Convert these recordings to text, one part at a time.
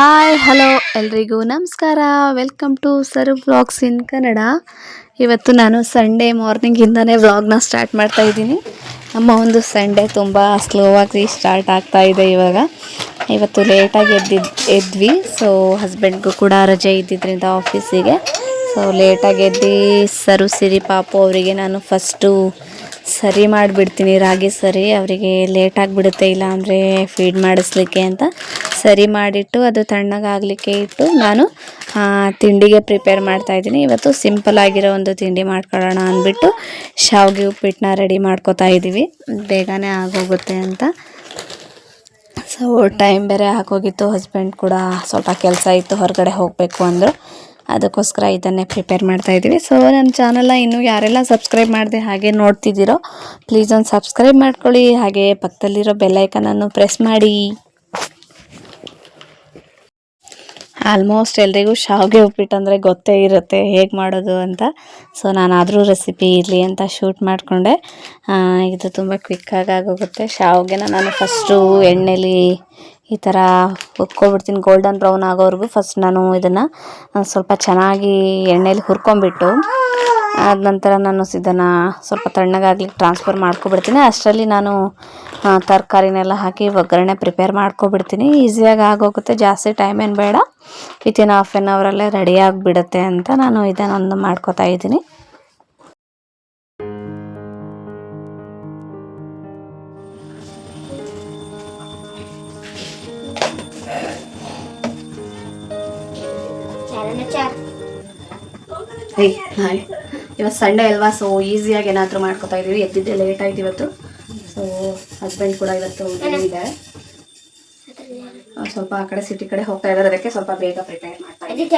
Hi, hello ಎಲ್ರಿಗೂ ನಮಸ್ಕಾರ. Welcome to sir vlogs in Kannada ಇವತ್ತು ನಾನು ಸಂಡೇ ಮಾರ್ನಿಂಗಿಂದನೇ ವ್ಲಾಗ್ನ ಸ್ಟಾರ್ಟ್ ಮಾಡ್ತಾ ಇದ್ದೀನಿ. ನಮ್ಮ ಒಂದು ಸಂಡೇ ತುಂಬ ಸ್ಲೋ ಆಗಿ ಸ್ಟಾರ್ಟ್ ಆಗ್ತಾ ಇದೆ ಇವಾಗ. ಇವತ್ತು ಲೇಟಾಗಿ ಎದ್ದಿದ್ ಎದ್ವಿ. ಸೊ ಹಸ್ಬೆಂಡ್ಗೂ ಕೂಡ ರಜೆ ಇದ್ದಿದ್ದರಿಂದ ಆಫೀಸಿಗೆ ಸೊ ಲೇಟಾಗಿ ಎದ್ದು ಸರು ಸಿರಿ ಪಾಪು ಅವರಿಗೆ ನಾನು ಫಸ್ಟು ಸರಿ ಮಾಡಿಬಿಡ್ತೀನಿ. ರಾಗಿ ಸರಿ, ಅವರಿಗೆ ಲೇಟಾಗಿ ಆಗಿಬಿಡುತ್ತೆ ಇಲ್ಲ ಅಂದರೆ ಫೀಡ್ ಮಾಡಿಸ್ಲಿಕ್ಕೆ ಅಂತ. ಸರಿ ಮಾಡಿಟ್ಟು ಅದು ತಣ್ಣಗಾಗಲಿಕ್ಕೆ ಇಟ್ಟು ನಾನು ತಿಂಡಿಗೆ ಪ್ರಿಪೇರ್ ಮಾಡ್ತಾ ಇದ್ದೀನಿ. ಇವತ್ತು ಸಿಂಪಲ್ ಆಗಿರೋ ಒಂದು ತಿಂಡಿ ಮಾಡ್ಕೊಳ್ಳೋಣ ಅಂದ್ಬಿಟ್ಟು ಶಾವಿಗೆ ಉಪ್ಪಿಟ್ಟನ್ನ ರೆಡಿ ಮಾಡ್ಕೋತಾ ಇದ್ದೀವಿ. ಬೇಗನೆ ಆಗೋಗುತ್ತೆ ಅಂತ. ಸೊ ಟೈಮ್ ಬೇರೆ ಹಾಕೋಗಿತ್ತು ಹಸ್ಬೆಂಡ್ ಕೂಡ ಸ್ವಲ್ಪ ಕೆಲಸ ಇತ್ತು, ಹೊರಗಡೆ ಹೋಗಬೇಕು ಅಂದರು. ಅದಕ್ಕೋಸ್ಕರ ಇದನ್ನೇ ಪ್ರಿಪೇರ್ ಮಾಡ್ತಾ ಇದ್ದೀವಿ. ಸೊ ನನ್ನ ಚಾನಲ್ನ ಇನ್ನೂ ಯಾರೆಲ್ಲ ಸಬ್ಸ್ಕ್ರೈಬ್ ಮಾಡಿದೆ ಹಾಗೆ ನೋಡ್ತಿದ್ದೀರೋ ಪ್ಲೀಸ್ ಒಂದು ಸಬ್ಸ್ಕ್ರೈಬ್ ಮಾಡ್ಕೊಳ್ಳಿ. ಹಾಗೆ ಪಕ್ಕದಲ್ಲಿರೋ ಬೆಲ್ಲೈಕನನ್ನು ಪ್ರೆಸ್ ಮಾಡಿ. ಆಲ್ಮೋಸ್ಟ್ ಎಲ್ರಿಗೂ ಶಾವಿಗೆ ಉಪ್ಪಿಟ್ಟು ಅಂದರೆ ಗೊತ್ತೇ ಇರುತ್ತೆ ಹೇಗೆ ಮಾಡೋದು ಅಂತ. ಸೊ ನಾನಾದರೂ ರೆಸಿಪಿ ಇರಲಿ ಅಂತ ಶೂಟ್ ಮಾಡಿಕೊಂಡೆ. ಇದು ತುಂಬ ಕ್ವಿಕ್ಕಾಗಿ ಆಗೋಗುತ್ತೆ. ಶಾವಿಗೆನ ನಾನು ಫಸ್ಟು ಎಣ್ಣೆಲಿ ಈ ಥರ ಹುರ್ಕೊಬಿಡ್ತೀನಿ. ಗೋಲ್ಡನ್ ಬ್ರೌನ್ ಆಗೋವರೆಗೂ ಫಸ್ಟ್ ನಾನು ಇದನ್ನು ಸ್ವಲ್ಪ ಚೆನ್ನಾಗಿ ಎಣ್ಣೆಲಿ ಹುರ್ಕೊಂಬಿಟ್ಟು ಆದ ನಂತರ ನಾನು ಇದನ್ನು ಸ್ವಲ್ಪ ತಣ್ಣಗಾಗ್ಲಿಕ್ಕೆ ಟ್ರಾನ್ಸ್ಫರ್ ಮಾಡ್ಕೊಬಿಡ್ತೀನಿ. ಅಷ್ಟರಲ್ಲಿ ನಾನು ತರಕಾರಿನೆಲ್ಲ ಹಾಕಿ ಒಗ್ಗರಣೆ ಪ್ರಿಪೇರ್ ಮಾಡ್ಕೊಬಿಡ್ತೀನಿ. ಈಸಿಯಾಗಿ ಆಗೋಗುತ್ತೆ. ಜಾಸ್ತಿ ಟೈಮ್ ಏನು ಬೇಡ. ವಿತಿನ್ ಹಾಫ್ ಆನ್ ಅವರಲ್ಲೇ ರೆಡಿ ಆಗಿಬಿಡುತ್ತೆ ಅಂತ ನಾನು ಇದನ್ನೊಂದು ಮಾಡ್ಕೊತಾ ಇದ್ದೀನಿ. ಹಾಯ್ ಇವತ್ತು ಸಂಡೇ ಅಲ್ವಾ ಸೊ ಈಸಿಯಾಗಿ ಏನಾದರೂ ಮಾಡ್ಕೋತಾ ಇದೀವಿ ಎದ್ದಿದ್ದೆ ಲೇಟ್ ಆಯ್ತು ಇವತ್ತು. ಸೊ ಹಸ್ಬೆಂಡ್ ಕೂಡ ಇವತ್ತು ಇದ್ದಾರೆ ಸ್ವಲ್ಪ ಆ ಕಡೆ ಸಿಟಿ ಕಡೆ ಹೋಗ್ತಾ ಇದ್ದಾರೆ ಅದಕ್ಕೆ ಸ್ವಲ್ಪ ಬೇಗ ಪ್ರಿಪೇರ್ ಮಾಡ್ತಾ ಇದ್ದೀನಿ.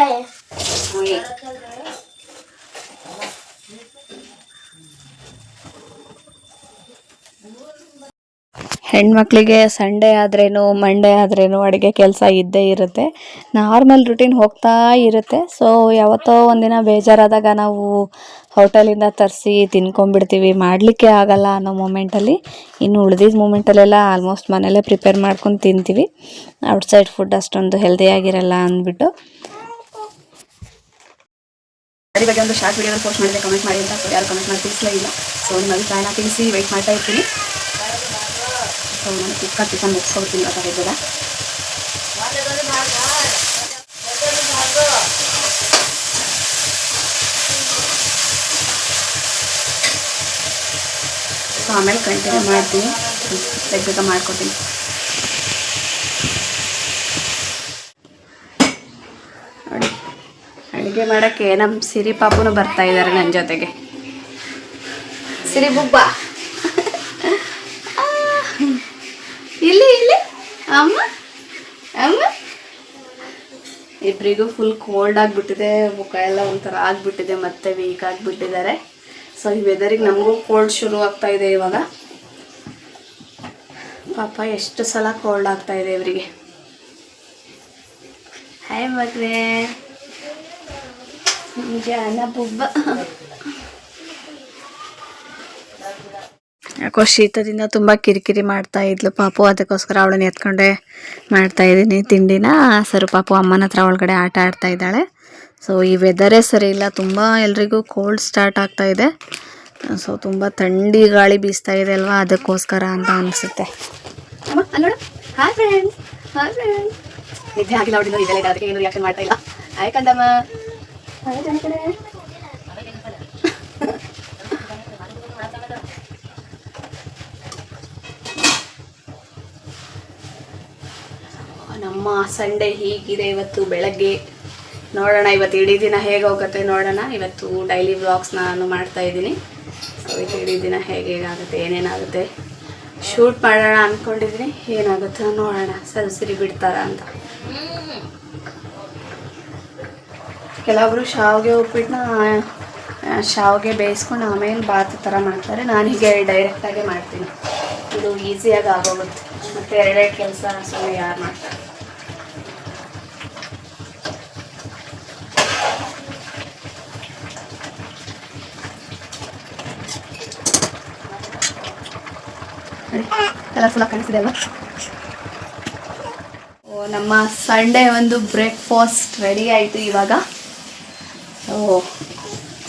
ಹೆಣ್ಮಕ್ಳಿಗೆ ಸಂಡೇ ಆದ್ರೇನು ಮಂಡೇ ಆದ್ರೇನು, ಅಡುಗೆ ಕೆಲಸ ಇದ್ದೇ ಇರುತ್ತೆ. ನಾರ್ಮಲ್ ರುಟೀನ್ ಹೋಗ್ತಾ ಇರುತ್ತೆ. ಸೊ ಯಾವತ್ತೋ ಒಂದಿನ ಬೇಜಾರಾದಾಗ ನಾವು ಹೋಟೆಲಿಂದ ತರಿಸಿ ತಿನ್ಕೊಂಡ್ಬಿಡ್ತೀವಿ. ಮಾಡಲಿಕ್ಕೆ ಆಗಲ್ಲ ಅನ್ನೋ ಮೂಮೆಂಟಲ್ಲಿ ಇನ್ನು ಉಳಿದಿದ್ದ ಮೂಮೆಂಟಲ್ಲೆಲ್ಲ ಆಲ್ಮೋಸ್ಟ್ ಮನೇಲೇ ಪ್ರಿಪೇರ್ ಮಾಡ್ಕೊಂಡು ತಿಂತೀವಿ. ಔಟ್ಸೈಡ್ ಫುಡ್ ಅಷ್ಟೊಂದು ಹೆಲ್ದಿಯಾಗಿರಲ್ಲ ಅಂದ್ಬಿಟ್ಟು. ಅದ್ರ ಬಗ್ಗೆ ಒಂದು ಶಾರ್ಟ್ ವಿಡಿಯೋ ಪೋಸ್ಟ್ ಮಾಡಿದೆ ಕಮೆಂಟ್ ಮಾಡಿ ಅಂತ ಯಾರು ಕಮೆಂಟ್ ಮಾಡಿ ತಿಳಿಸಲೇ ಇಲ್ಲ ಸೊ ನಿಮ್ಮ ಅಭಿಪ್ರಾಯನ ತಿಳಿಸಿ ವೆಯ್ಟ್ ಮಾಡ್ತಾ ಇರ್ತೀನಿ. ಸೊ ನಾನು ಕುಕ್ಕರ್ ಟಿಫನ್ ಮುಗಿಸ್ಕೊಡ್ತೀನಿ ಅಂತ ಆಮೇಲೆ ಕಂಟಿನ್ಯೂ ಮಾಡ್ತೀನಿ ಬೇಗ ಬೇಗ ಮಾಡ್ಕೊತೀನಿ ಅಡುಗೆ ಮಾಡೋಕ್ಕೆ ನಮ್ಮ ಸಿರಿ ಪಾಪುನು ಬರ್ತಾ ಇದ್ದಾರೆ ನನ್ನ ಜೊತೆಗೆ. ಸಿರಿ ಬುಬ್ಬ ಆ, ಇಲ್ಲಿ ಇಲ್ಲಿ ಅಮ್ಮ ಅಮ್ಮ ಇಬ್ಬರಿಗೂ ಫುಲ್ ಕೋಲ್ಡ್ ಆಗಿಬಿಟ್ಟಿದೆ, ಮುಖ ಎಲ್ಲ ಒಂಥರ ಆಗಿಬಿಟ್ಟಿದೆ, ಮತ್ತೆ ವೀಕ್ ಆಗಿಬಿಟ್ಟಿದ್ದಾರೆ. ಸೊ ಈ ವೆದರಿಗೆ ನಮಗೂ ಕೋಲ್ಡ್ ಶುರು ಆಗ್ತಾ ಇದೆ ಇವಾಗ. ಪಾಪ, ಎಷ್ಟು ಸಲ ಕೋಲ್ಡ್ ಆಗ್ತಾ ಇದೆ ಇವರಿಗೆ. ಹಾಯ್ ಮಗ್ರೆ ಜಾನ ಬುಬ್ಬ ಯಾಕೋ ಶೀತದಿಂದ ತುಂಬ ಕಿರಿಕಿರಿ ಮಾಡ್ತಾ ಇದ್ಲು. ಪಾಪು ಅದಕ್ಕೋಸ್ಕರ ಅವಳನ್ನ ಎತ್ಕೊಂಡೆ ಮಾಡ್ತಾ ಇದ್ದೀನಿ. ತಿಂಡಿನ ಸರ್, ಪಾಪು ಅಮ್ಮನ ಹತ್ರ ಒಳಗಡೆ ಆಟ ಆಡ್ತಾ ಇದ್ದಾಳೆ. ಸೊ ಈ ವೆದರೇ ಸರಿ ಇಲ್ಲ. ತುಂಬ ಎಲ್ರಿಗೂ ಕೋಲ್ಡ್ ಸ್ಟಾರ್ಟ್ ಆಗ್ತಾ ಇದೆ. ಸೊ ತುಂಬ ಥಂಡಿ ಗಾಳಿ ಬೀಸ್ತಾ ಇದೆ ಅಲ್ವಾ? ಅದಕ್ಕೋಸ್ಕರ ಅಂತ ಅನಿಸುತ್ತೆ. ಮಾಡ್ತಾ ಇಲ್ಲ ಕಂದಮ್ಮ ಹಾಯ್ ಜನ ಕಡೆ ನಮ್ಮ ಸಂಡೇ ಹೀಗಿದೆ ಇವತ್ತು ಬೆಳಗ್ಗೆ. ನೋಡೋಣ, ಇವತ್ತು ಇಡೀ ದಿನ ಹೇಗೆ ಹೋಗುತ್ತೆ ನೋಡೋಣ. ಇವತ್ತು ಡೈಲಿ ವ್ಲಾಗ್ಸ್ ನಾನು ಮಾಡ್ತಾ ಇದ್ದೀನಿ. ಇವತ್ತು ಇಡೀ ದಿನ ಹೇಗೆ ಹೇಗಾಗುತ್ತೆ ಏನೇನಾಗುತ್ತೆ? ಶೂಟ್ ಮಾಡೋಣ ಅಂದ್ಕೊಂಡಿದ್ದೀನಿ ಏನಾಗುತ್ತೋ ನೋಡೋಣ. ಸರಿ ಬಿಡ್ತಾರ ಅಂತ. ಕೆಲವೊಬ್ರು ಶಾವಿಗೆ ಉಪ್ಪಿಟ್ಟನ್ನ ಶಾವಿಗೆ ಬೇಯಿಸ್ಕೊಂಡು ಆಮೇಲೆ ಬಾತ್ ಥರ ಮಾಡ್ತಾರೆ. ನಾನು ಹೀಗೆ ಡೈರೆಕ್ಟಾಗೆ ಮಾಡ್ತೀನಿ. ಇದು ಈಸಿಯಾಗಿ ಆಗೋಗುತ್ತೆ. ಮತ್ತು ಎರಡೆರಡು ಕೆಲಸ ಸುಮ್ಮನೆ ಯಾರು ಮಾಡ್ತಾರೆ? ಕಲರ್ಫುಲ್ ಆಗಿ ಕಾಣಿಸಿದೆ ಅಲ್ವಾ ನಮ್ಮ ಸಂಡೇ ಒಂದು ಬ್ರೇಕ್ಫಾಸ್ಟ್ ರೆಡಿ ಆಯಿತು ಇವಾಗ. ಸೊ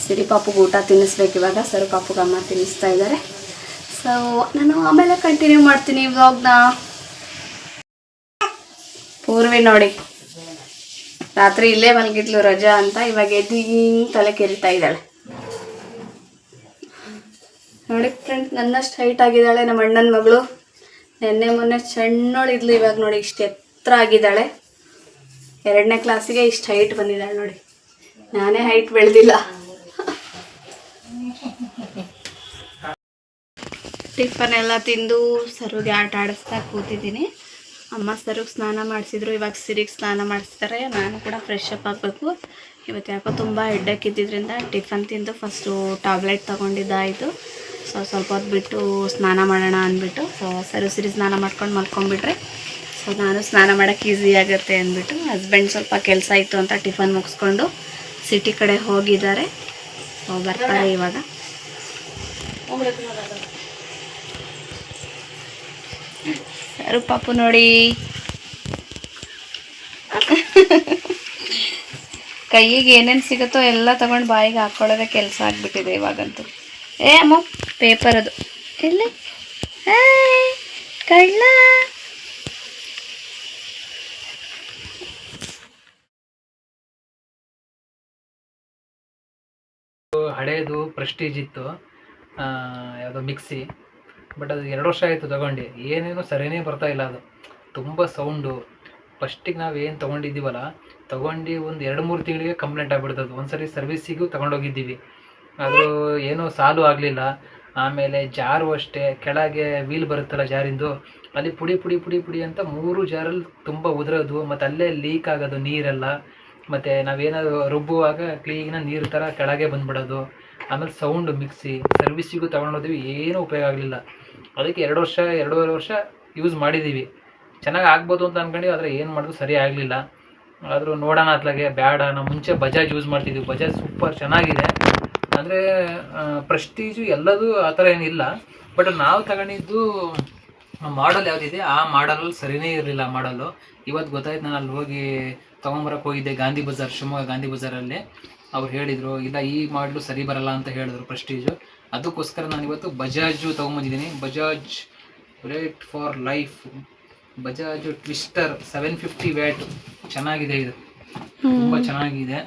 ಸಿರಿಪಾಪುಗೆ ಊಟ ತಿನ್ನಿಸ್ಬೇಕು ಇವಾಗ. ಸರಿ ಪಾಪುಗೆ ಅಮ್ಮ ತಿನ್ನಿಸ್ತಾ ಇದ್ದಾರೆ. ಸೊ ನಾನು ಆಮೇಲೆ ಕಂಟಿನ್ಯೂ ಮಾಡ್ತೀನಿ ವ್ಲಾಗ್ನ ಪೂರ್ವಿ ನೋಡಿ. ರಾತ್ರಿ ಇಲ್ಲೇ ಮಲಗಿದ್ಲು ರಜಾ ಅಂತ ಇವಾಗ ಎದ್ದು ಹಿಂಗೆ ತಲೆ ಕೆರಿತಾ ಇದ್ದಾಳೆ. ನೋಡಿ ಫ್ರೆಂಡ್ ನನ್ನಷ್ಟು ಹೈಟ್ ಆಗಿದ್ದಾಳೆ ನಮ್ಮ ಅಣ್ಣನ ಮಗಳು. ನೆನ್ನೆ ಮೊನ್ನೆ ಸಣ್ಣೋಳಿದ್ಲು ಇವಾಗ ನೋಡಿ ಇಷ್ಟು ಎತ್ತರ ಆಗಿದ್ದಾಳೆ. ಎರಡನೇ ಕ್ಲಾಸಿಗೆ ಇಷ್ಟು ಹೈಟ್ ಬಂದಿದ್ದಾಳೆ ನೋಡಿ. ನಾನೇ ಹೈಟ್ ಬೆಳೆದಿಲ್ಲ. ಟಿಫನ್ ಎಲ್ಲ ತಿಂದು ಸರುಗೆ ಆಟ ಆಡಿಸ್ತಾ ಕೂತಿದ್ದೀನಿ. ಅಮ್ಮ ಸರ್ಗೆ ಸ್ನಾನ ಮಾಡಿಸಿದ್ರು, ಇವಾಗ ಸಿರಿಗೆ ಸ್ನಾನ ಮಾಡಿಸ್ತಾರೆ. ನಾನು ಕೂಡ ಫ್ರೆಶ್ ಅಪ್ ಆಗಬೇಕು. ಇವತ್ತು ಯಾಕೋ ತುಂಬ ಹೆಡ್ಡೇಕ್ ಇದ್ದಿದ್ದರಿಂದ ಟಿಫನ್ ತಿಂದು ಫಸ್ಟು ಟ್ಯಾಬ್ಲೆಟ್ ತೊಗೊಂಡಿದ್ದಾಯಿತು. ಸೊ ಸ್ವಲ್ಪ ಹೊತ್ತು ಬಿಟ್ಟು ಸ್ನಾನ ಮಾಡೋಣ ಅಂದ್ಬಿಟ್ಟು, ಸೊ ಸರಿ ಸಿರಿ ಸ್ನಾನ ಮಾಡ್ಕೊಂಡು ಮಲ್ಕೊಂಡ್ಬಿಟ್ರೆ. ಸೊ ನಾನು ಸ್ನಾನ ಮಾಡೋಕ್ಕೆ ಈಸಿ ಆಗುತ್ತೆ ಅಂದ್ಬಿಟ್ಟು ಹಸ್ಬೆಂಡ್ ಸ್ವಲ್ಪ ಕೆಲಸ ಇತ್ತು ಅಂತ ಟಿಫನ್ ಮುಗಿಸ್ಕೊಂಡು ಸಿಟಿ ಕಡೆ ಹೋಗಿದ್ದಾರೆ. ಸೊ ಬರ್ತಾರೆ ಇವಾಗ. ಸರು ಪಾಪು ನೋಡಿ. ಕೈಗೆ ಏನೇನು ಸಿಗುತ್ತೋ ಎಲ್ಲ ತಗೊಂಡು ಬಾಯಿಗೆ ಹಾಕ್ಕೊಳ್ಳೋದೇ ಕೆಲಸ ಆಗಿಬಿಟ್ಟಿದೆ ಇವಾಗಂತೂ. ಏ ಅಮ್ಮ ಪೇಪರ್ ಅದು. ಇಲ್ಲಿ ಕಳ್ಳ. ಹಳೇದು ಪ್ರೆಸ್ಟೀಜ್ ಇತ್ತು. ಆ, ಯಾವುದೋ ಮಿಕ್ಸಿ. ಬಟ್ ಅದು ಎರಡು ವರ್ಷ ಆಯಿತು ತಗೊಂಡು. ಏನೇನು ಸರಿಯೇ ಬರ್ತಾ ಇಲ್ಲ ಅದು. ತುಂಬ ಸೌಂಡು ಫಸ್ಟಿಗೆ ನಾವು ಏನು ತೊಗೊಂಡಿದ್ದೀವಲ್ಲ ತೊಗೊಂಡು ಒಂದು ಎರಡು ಮೂರು ತಿಂಗಳಿಗೆ ಕಂಪ್ಲೇಂಟ್ ಆಗಿಬಿಡ್ತದೆ. ಒಂದು ಸರಿ ಸರ್ವಿಸಿಗೂ ತೊಗೊಂಡೋಗಿದ್ದೀವಿ. ಅದು ಏನೂ ಸಾಲು ಆಗಲಿಲ್ಲ. ಆಮೇಲೆ ಜಾರು ಅಷ್ಟೇ, ಕೆಳಗೆ ವೀಲ್ ಬರುತ್ತಲ್ಲ ಜಾರಿಂದು, ಅಲ್ಲಿ ಪುಡಿ ಪುಡಿ ಪುಡಿ ಪುಡಿ ಅಂತ ಮೂರು ಜಾರಲ್ಲಿ ತುಂಬ ಉದುರೋದು, ಮತ್ತು ಅಲ್ಲೇ ಲೀಕ್ ಆಗೋದು ನೀರೆಲ್ಲ. ಮತ್ತು ನಾವೇನಾದ್ರು ರುಬ್ಬುವಾಗ ಕ್ಲೀನ ನೀರು ಥರ ಕೆಳಗೆ ಬಂದ್ಬಿಡೋದು. ಆಮೇಲೆ ಸೌಂಡು ಮಿಕ್ಸಿ ಸರ್ವಿಸಿಗೂ ತೊಗೊಂಡೋದ್ವಿ, ಏನೂ ಉಪಯೋಗ ಆಗಲಿಲ್ಲ. ಅದಕ್ಕೆ ಎರಡು ವರ್ಷ, ಎರಡೂವರೆ ವರ್ಷ ಯೂಸ್ ಮಾಡಿದ್ದೀವಿ ಚೆನ್ನಾಗಿ ಆಗ್ಬೋದು ಅಂತ ಅನ್ಕೊಂಡು ಆದರೆ ಏನು ಮಾಡೋದು ಸರಿ ಆಗಲಿಲ್ಲ. ಆದರೂ ನೋಡೋಣ ಅತ್ಲಾಗೆ ಬ್ಯಾಡ, ನಾವು ಮುಂಚೆ ಬಜಾಜ್ ಯೂಸ್ ಮಾಡ್ತಿದ್ವಿ. ಬಜಾಜ್ ಸೂಪರ್ ಚೆನ್ನಾಗಿದೆ. ಅಂದರೆ ಪ್ರೆಸ್ಟೀಜು ಎಲ್ಲದೂ ಆ ಥರ ಏನಿಲ್ಲ. ಬಟ್ ನಾವು ತಗೊಂಡಿದ್ದು ಮಾಡಲ್ ಯಾವುದಿದೆ ಆ ಮಾಡಲಲ್ಲಿ ಸರಿನೇ ಇರಲಿಲ್ಲ ಮಾಡಲು ಇವತ್ತು ಗೊತ್ತಾಯ್ತು ನಾನು ಅಲ್ಲಿ ಹೋಗಿ ತೊಗೊಂಬರಕ್ಕೆ ಹೋಗಿದ್ದೆ ಗಾಂಧಿ ಬಜಾರ್ ಶಿವಮೊಗ್ಗ ಗಾಂಧಿ ಬಜಾರಲ್ಲಿ. ಅವ್ರು ಹೇಳಿದರು ಇಲ್ಲ ಈ ಮಾಡಲು ಸರಿ ಬರಲ್ಲ ಅಂತ ಹೇಳಿದ್ರು ಪ್ರೆಸ್ಟೀಜು ಅದಕ್ಕೋಸ್ಕರ ನಾನು ಇವತ್ತು Bajaj ತೊಗೊಂಬಂದಿದ್ದೀನಿ. Bajaj rate for life Bajaj twister seven fifty watt. ಚೆನ್ನಾಗಿದೆ ಇದು. ತುಂಬ ಚೆನ್ನಾಗಿದೆ.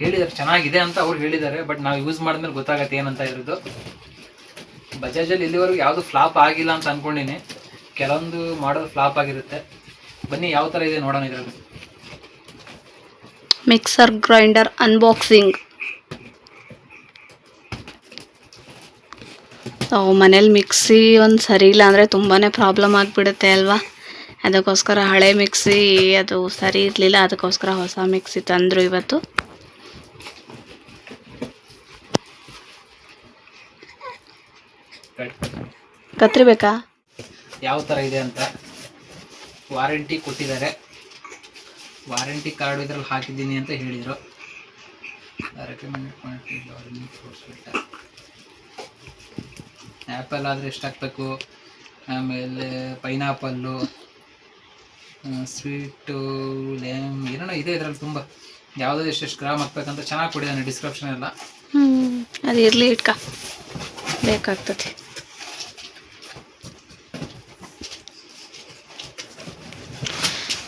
ಹೇಳಿದ್ದಾರೆ ಚೆನ್ನಾಗಿದೆ ಅಂತ ಅವ್ರು ಹೇಳಿದ್ದಾರೆ ಬಟ್ ನಾವು ಯೂಸ್ ಮಾಡಿದ್ಮೇಲೆ ಗೊತ್ತಾಗತ್ತೆ ಏನಂತ ಇರೋದು ಬಜಾಜಲ್ಲಿ ಇಲ್ಲಿವರೆಗೂ ಯಾವುದು ಫ್ಲಾಪ್ ಆಗಿಲ್ಲ ಅಂತ ಅಂದ್ಕೊಂಡಿನಿ ಕೆಲವೊಂದು ಮಾಡಲ್ ಫ್ಲಾಪ್ ಆಗಿರುತ್ತೆ. ಬನ್ನಿ ಯಾವ ಥರ ಇದೆ ನೋಡೋಣ ಇದರಲ್ಲಿ. ಮಿಕ್ಸರ್ ಗ್ರೈಂಡರ್ ಅನ್ಬಾಕ್ಸಿಂಗ್ ಮನೇಲಿ ಮಿಕ್ಸಿ ಒಂದು ಸರಿ ಇಲ್ಲ ಅಂದರೆ ತುಂಬಾ ಪ್ರಾಬ್ಲಮ್ ಆಗಿಬಿಡುತ್ತೆ ಅಲ್ವಾ? ಅದಕ್ಕೋಸ್ಕರ ಹಳೆ ಮಿಕ್ಸಿ ಅದು ಸರಿ ಇರಲಿಲ್ಲ, ಅದಕ್ಕೋಸ್ಕರ ಹೊಸ ಮಿಕ್ಸಿ ತಂದರು ಇವತ್ತು. ಕತ್ರಿ ಬೇಕಾ? ಯಾವ ಥರ ಇದೆ ಅಂತ ವಾರಂಟಿ ಕೊಟ್ಟಿದ್ದಾರೆ. ವಾರಂಟಿ ಕಾರ್ಡ್ ಇದ್ರಲ್ಲಿ ಹಾಕಿದ್ದೀನಿ ಅಂತ ಹೇಳಿದರು. ಆ್ಯಪಲ್ ಆದರೆ ಎಷ್ಟು ಹಾಕ್ಬೇಕು ಆಮೇಲೆ ಪೈನಾಪಲ್ಲು. ಸ್ವೀಟು ಲೇಮ್ ಏನೋ ಇದೆ ಇದರಲ್ಲಿ ತುಂಬ. ಯಾವುದೋ ಎಷ್ಟೆಷ್ಟು ಗ್ರಾಮ್ ಹಾಕ್ಬೇಕಂತ ಚೆನ್ನಾಗಿ ಕೊಡಿದ್ದಾನೆ ಡಿಸ್ಕ್ರಿಪ್ಷನ್ ಎಲ್ಲ. ಹ್ಞೂ ಅದು ಇರಲಿ ಇಟ್ಕ. ಬೇಕಾಗ್ತದೆ.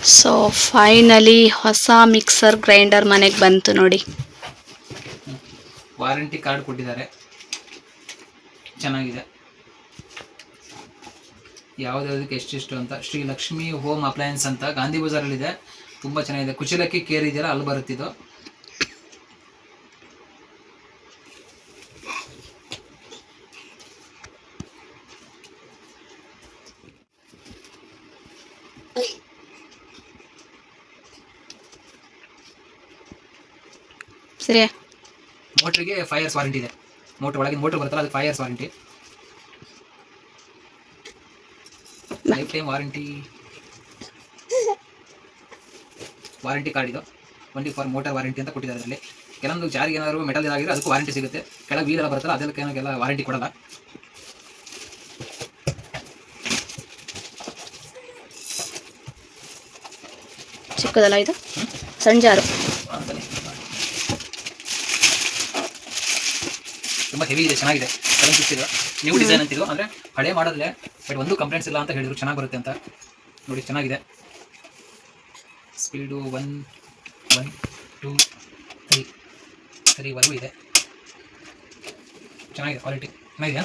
ಸೊ ಫೈನಲಿ ಹೊಸ ಮಿಕ್ಸರ್ ಗ್ರೈಂಡರ್ ಮನೆಗೆ ಬಂತು ನೋಡಿ. ವಾರಂಟಿ ಕಾರ್ಡ್ ಕೊಟ್ಟಿದ್ದಾರೆ. ಚೆನ್ನಾಗಿದೆ. ಯಾವುದ್ಯಾವುದಕ್ಕೆ ಎಷ್ಟೆಷ್ಟು ಅಂತ ಶ್ರೀ ಲಕ್ಷ್ಮಿ ಹೋಮ್ ಅಪ್ಲಯನ್ಸ್ ಅಂತ ಗಾಂಧಿ ಬಜಾರಲ್ಲಿದೆ. ತುಂಬ ಚೆನ್ನಾಗಿದೆ. ಕುಚಲಕ್ಕಿ ಕೇರ್ ಇದೆಯಲ್ಲ ಅಲ್ಲಿ ಬರುತ್ತಿದ್ದು ಸರಿ ಮೋಟ್ರಿಗೆ ಫೈವ್ ಇಯರ್ಸ್ ವಾರಂಟಿ ಇದೆ. ಮೋಟ್ರ್ ಒಳಗಿನ ಮೋಟ್ರ್ ಬರುತ್ತಲ್ಲ ಅದಕ್ಕೆ five years warranty lifetime warranty warranty card ಇದು. ಟ್ವೆಂಟಿ ಫಾರ್ ಮೋಟರ್ ವಾರಂಟಿ ಅಂತ ಕೊಟ್ಟಿದ್ದಾರೆ ಅದರಲ್ಲಿ. ಕೆಲವೊಂದು ಜಾರಿಗೆ ಏನಾದರೂ ಮೆಟಲ್ ಇದಾಗಿದ್ರೆ ಅದಕ್ಕೂ ವಾರಂಟಿ ಸಿಗುತ್ತೆ. ಕೆಳಗೆ ವೀಲ್ ಎಲ್ಲ ಬರುತ್ತಲ್ಲ ಅದಕ್ಕೆ ಏನಾಗೆಲ್ಲ ವಾರಂಟಿ ಕೊಡಲ್ಲ. ಚಿಕ್ಕದಲ್ಲ ಇದು? ಸಣ್ಣ ತುಂಬಾ ತುಂಬ ಹೆವಿ ಇದೆ ಚೆನ್ನಾಗಿದೆ. ನ್ಯೂ ಡಿಸೈನ್ ಅಂತಿದ್ರು ಅಂದರೆ ಹಳೆ ಮಾಡಲ್ಲೇ ಬಟ್ ಒಂದು ಕಂಪ್ಲೇಂಟ್ಸ್ ಇಲ್ಲ ಅಂತ ಹೇಳಿದ್ರು ಚೆನ್ನಾಗಿ ಬರುತ್ತೆ ಅಂತ. ನೋಡಿ ಚೆನ್ನಾಗಿದೆ. Speed one one two three ತ್ರೀವರೆಗೂ ಇದೆ. ಚೆನ್ನಾಗಿದೆ ಕ್ವಾಲಿಟಿ ಚೆನ್ನಾಗಿದೆಯಾ?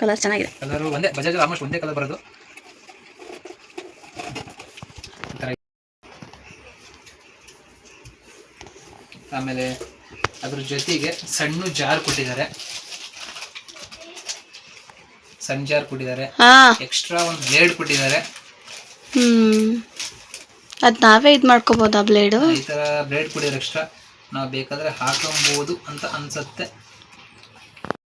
ಕಲರ್ ಚೆನ್ನಾಗಿದೆ. ಕಲರು ಒಂದೇ ಬಜಾಜ್ ಆಲ್ಮೋಸ್ಟ್ ಒಂದೇ ಕಲರ್ ಬರೋದು. ಆಮೇಲೆ ಅದ್ರ ಜೊತೆಗೆ ಸಣ್ಣ ಜಾರ್ ಕೊಟ್ಟಿದ್ದಾರೆ. ಸಣ್ಣ ಜಾರ್ ಕೊಟ್ಟಿದ್ದಾರೆ ಹಾಂ. ಎಕ್ಸ್ಟ್ರಾ ಒಂದು ಬ್ಲೇಡ್ ಕೊಟ್ಟಿದ್ದಾರೆ ಹ್ಮ್. ಅದ್ ನಾವೇ ಇದ್ ಮಾಡ್ಕೋಬೋದಾ ಬ್ಲೇಡ್ ಈ ತರ ಬ್ಲೇಡ್ ಕೊಟ್ಟಿದ್ದಾರೆ ಎಕ್ಸ್ಟ್ರಾ ನಾವು ಬೇಕಾದ್ರೆ ಹಾಕೊಬಹುದು ಅಂತ ಅನ್ಸುತ್ತೆ.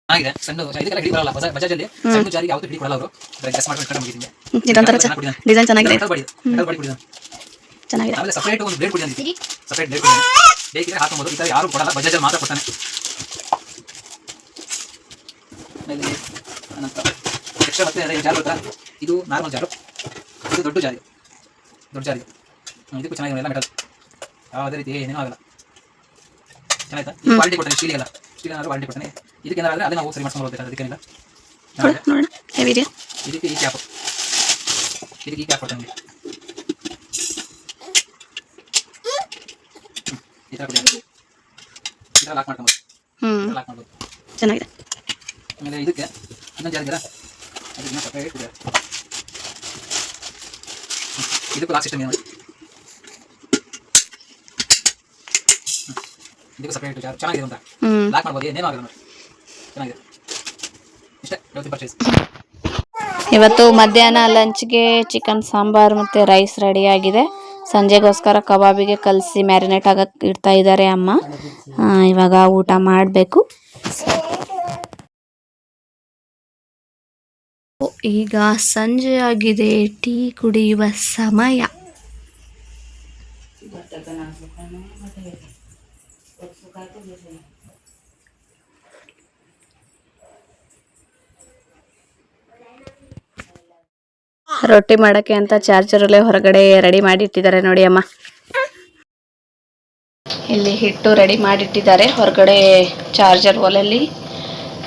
ಚೆನ್ನಾಗಿದೆ ಸಣ್ಣ ಇದಕ್ಕೆಲ್ಲ ಹಿಡಿ ಬರಲ್ಲ ಬಜಾಜ್ ಬಜಾಜಲ್ಲಿ ಸಣ್ಣ ಜಾರಿಗೆ ಯಾವತ್ತೂ ಹಿಡಿ ಕೊಡಲ್ಲ ಅವರು ಮಾಡ್ಕೊಂಡು ಇದೊಂಥರ ಡಿಸೈನ್ ಚೆನ್ನಾಗಿದೆ. ಮೆಟಲ್ ಬಾಡಿ ಮೆಟಲ್ ಬಾಡಿ ಕೊಟ್ಟಿದ್ದಾನೆ ಚೆನ್ನಾಗಿದೆ. ಆಮೇಲೆ ಸಪರೇಟ್ ಒಂದು ಬ್ಲೇಡ್ ಸಪರೇಟ್ ಬ್ಲೇಡ್ ಬೇಕಿದ್ರೆ ಹಾಕೊಬೋದು ಈ ಥರ ಯಾರು ಕೊಡಲ್ಲ ಬಜಾಜಲ್ಲಿ ಮಾತ್ರ ಕೊಡ್ತಾನೆ. ಅನಂತರ ಎಕ್ಸ್ಟ್ರಾ ಮತ್ತೆ ಅದೇ ಜಾರು ಗೊತ್ತಾ ಇದು ನಾರ್ಮಲ್ ಜಾರು ಇದು ದೊಡ್ಡ ಜಾರಿ ದೊಡ್ಡ ಜಾರಿ ಇದಕ್ಕೂ ಚೆನ್ನಾಗಿದೆ ಎಲ್ಲ ಮೆಟಲ್ ಯಾವುದೇ ರೀತಿ ಏನೇನೂ ಆಗಲ್ಲ. ಚೆನ್ನಾಯ್ತಾ ಈ ಕ್ವಾಲಿಟಿ ಕೊಡ್ತಾನೆ ಸ್ಟೀಲಿಗೆಲ್ಲ ಸ್ಟೀಲ್ ಏನಾದ್ರು ಕ್ವಾಲಿಟಿ ಕೊಡ್ತಾನೆ. ಇದಕ್ಕೆ ಏನಾದ್ರೆ ಅದೇ ನಾವು ಸರಿ ಮಾಡ್ಕೊಂಡು ಹೋಗ್ಬೇಕಾದ್ರೆ ಅದಕ್ಕೇನಿಲ್ಲ. ಇದಕ್ಕೆ ಈ ಕ್ಯಾಪ್ ಇದಕ್ಕೆ ಈ ಕ್ಯಾಪ್ ಕೊಡ್ತಾನೆ ಈ ಥರ ಕೊಡಿ. ಈ ಥರ ಲಾಕ್ ಮಾಡ್ಕೊಬೋದು. ಲಾಕ್ ಮಾಡ್ಬೋದು. ಚೆನ್ನಾಗಿದೆ. ಆಮೇಲೆ ಇದಕ್ಕೆ ಇನ್ನೊಂದು ಜಾರಿದ್ದೀರಾ ಅದನ್ನ ಸಪ್ರೇಟ್ ಇದೆ ಹ್ಮ್, ಇದಕ್ಕೂ ಲಾಕ್ ಸಿಸ್ಟಮ್ ಏನು. ಇದಕ್ಕೂ ಸಪ್ರೇಟ್ ಜಾರ್ ಚೆನ್ನಾಗಿದೆ ಅಂತ. ಲಾಕ್ ಮಾಡ್ಬೋದು ಏನೇನು ಆಗಲ್ಲ ನೋಡಿ. ಚೆನ್ನಾಗಿದೆ. ಇಷ್ಟೇ ಇವತ್ತಿನ ಪರ್ಚೇಸ್ ಇವತ್ತು ಮಧ್ಯಾಹ್ನ ಲಂಚ್ಗೆ ಚಿಕನ್ ಸಾಂಬಾರ್ ಮತ್ತು ರೈಸ್ ರೆಡಿ ಆಗಿದೆ. ಸಂಜೆಗೋಸ್ಕರ ಕಬಾಬಿಗೆ ಕಲಸಿ ಮ್ಯಾರಿನೇಟ್ ಆಗಕ್ಕೆ ಇಡ್ತಾ ಇದ್ದಾರೆ ಅಮ್ಮ. ಇವಾಗ ಊಟ ಮಾಡಬೇಕು. ಈಗ ಸಂಜೆ ಆಗಿದೆ. ಟೀ ಕುಡಿಯುವ ಸಮಯ. ರೊಟ್ಟಿ ಮಾಡಕ್ಕೆ ಅಂತ ಚಾರ್ಜರಲ್ಲೇ ಹೊರಗಡೆ ರೆಡಿ ಮಾಡಿಟ್ಟಿದ್ದಾರೆ ನೋಡಿ ಅಮ್ಮ. ಇಲ್ಲಿ ಹಿಟ್ಟು ರೆಡಿ ಮಾಡಿಟ್ಟಿದ್ದಾರೆ. ಹೊರಗಡೆ ಚಾರ್ಜರ್ ಒಲಲ್ಲಿ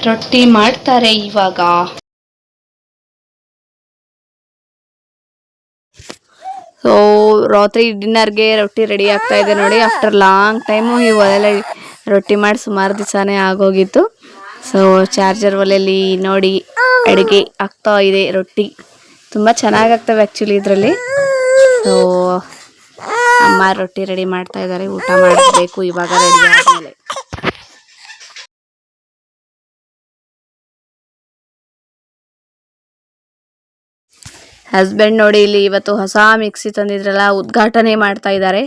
ರೊಟ್ಟಿ ಮಾಡ್ತಾರೆ ಇವಾಗ. ಸೊ ರಾತ್ರಿ ಡಿನ್ನರ್ಗೆ ರೊಟ್ಟಿ ರೆಡಿ ಆಗ್ತಾ ಇದೆ ನೋಡಿ. ಆಫ್ಟರ್ ಲಾಂಗ್ ಟೈಮು ಈ ಒಲೆಯಲ್ಲಿ ರೊಟ್ಟಿ ಮಾಡಿ ಸುಮಾರು ದಿವಸನೇ ಆಗೋಗಿತ್ತು. ಸೊ ಚಾರ್ಜರ್ ಒಲೆಯಲ್ಲಿ ನೋಡಿ ಅಡುಗೆ ಆಗ್ತಾ ಇದೆ ರೊಟ್ಟಿ. ತುಂಬ ಚೆನ್ನಾಗಾಗ್ತವೆ ಆ್ಯಕ್ಚುಲಿ ಇದರಲ್ಲಿ. ಸೊ ಅಮ್ಮ ರೊಟ್ಟಿ ರೆಡಿ ಮಾಡ್ತಾ ಇದ್ದಾರೆ ಊಟ ಮಾಡಬೇಕು ಇವಾಗ ರೆಡಿ ಆದಮೇಲೆ. ಹಸ್ಬೆಂಡ್ ನೋಡಿ ಇಲ್ಲಿ ಇವತ್ತು ಹೊಸ ಮಿಕ್ಸಿ ತಂದಿದ್ರಲ್ಲ, ಉದ್ಘಾಟನೆ ಮಾಡ್ತಾ ಇದ್ದಾರೆ.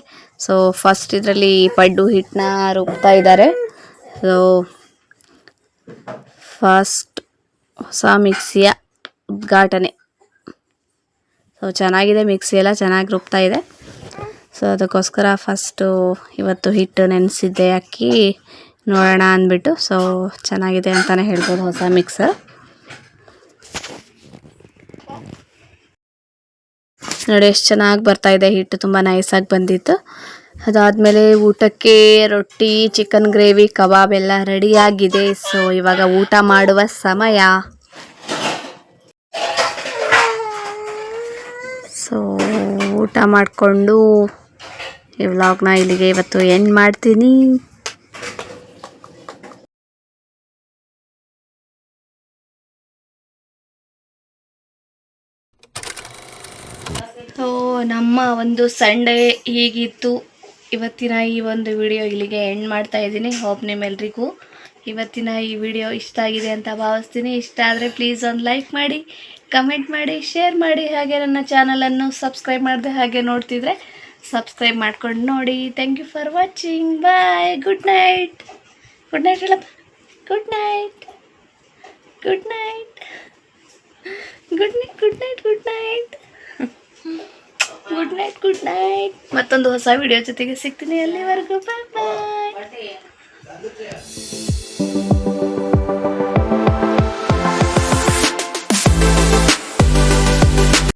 ಸೊ ಫಸ್ಟ್ ಇದರಲ್ಲಿ ಪಡ್ಡು ಹಿಟ್ಟನ್ನ ರುಬ್ತಾ ಇದ್ದಾರೆ. ಸೊ ಫಸ್ಟ್ ಹೊಸ ಮಿಕ್ಸಿಯ ಉದ್ಘಾಟನೆ. ಸೊ ಚೆನ್ನಾಗಿದೆ ಮಿಕ್ಸಿ ಎಲ್ಲ, ಚೆನ್ನಾಗಿ ರುಬ್ತಾ ಇದೆ. ಸೊ ಅದಕ್ಕೋಸ್ಕರ ಫಸ್ಟು ಇವತ್ತು ಹಿಟ್ಟು ನೆನೆಸಿದ್ದೆ ಅಕ್ಕಿ. ನೋಡೋಣ ಅಂದ್ಬಿಟ್ಟು. ಸೊ ಚೆನ್ನಾಗಿದೆ ಅಂತಲೇ ಹೇಳ್ಬೋದು ಹೊಸ ಮಿಕ್ಸರ್ ನೋಡಿ ಎಷ್ಟು ಚೆನ್ನಾಗಿ ಬರ್ತಾ ಇದೆ. ಹಿಟ್ಟು ತುಂಬ ನೈಸಾಗಿ ಬಂದಿತ್ತು. ಅದಾದಮೇಲೆ ಊಟಕ್ಕೆ ರೊಟ್ಟಿ ಚಿಕನ್ ಗ್ರೇವಿ ಕಬಾಬ್ ಎಲ್ಲ ರೆಡಿಯಾಗಿದೆ ಸೊ ಇವಾಗ ಊಟ ಮಾಡುವ ಸಮಯ. ಸೊ ಊಟ ಮಾಡಿಕೊಂಡು ಈ ವ್ಲಾಗ್ನ ಇಲ್ಲಿಗೆ ಇವತ್ತು ಎಂಡ್ ಮಾಡ್ತೀನಿ ಸೊ ನಮ್ಮ ಒಂದು ಸಂಡೇ ಹೀಗಿತ್ತು. ಇವತ್ತಿನ ಈ ಒಂದು ವಿಡಿಯೋ ಇಲ್ಲಿಗೆ ಎಂಡ್ ಮಾಡ್ತಾ ಇದ್ದೀನಿ. ಹೋಪ್ ನಿಮ್ಮೆಲ್ರಿಗೂ ಇವತ್ತಿನ ಈ ವಿಡಿಯೋ ಇಷ್ಟ ಆಗಿದೆ ಅಂತ ಭಾವಿಸ್ತೀನಿ. ಇಷ್ಟ ಆದರೆ ಪ್ಲೀಸ್ ಒಂದು ಲೈಕ್ ಮಾಡಿ ಕಮೆಂಟ್ ಮಾಡಿ ಶೇರ್ ಮಾಡಿ. ಹಾಗೆ ನನ್ನ ಚಾನಲನ್ನು ಸಬ್ಸ್ಕ್ರೈಬ್ ಮಾಡಿದೆ ಹಾಗೆ ನೋಡ್ತಿದ್ರೆ ಸಬ್ಸ್ಕ್ರೈಬ್ ಮಾಡ್ಕೊಂಡು ನೋಡಿ. Thank you for watching bye good night good night ಹೇಳಪ್ಪ. Good night good night good night good night good night good night good night ಮತ್ತೊಂದು ಹೊಸ ವಿಡಿಯೋ ಜೊತೆಗೆ ಸಿಗ್ತೀನಿ ಅಲ್ಲಿವರೆಗೂ. ಬಾಯ್ ಬಾಯ್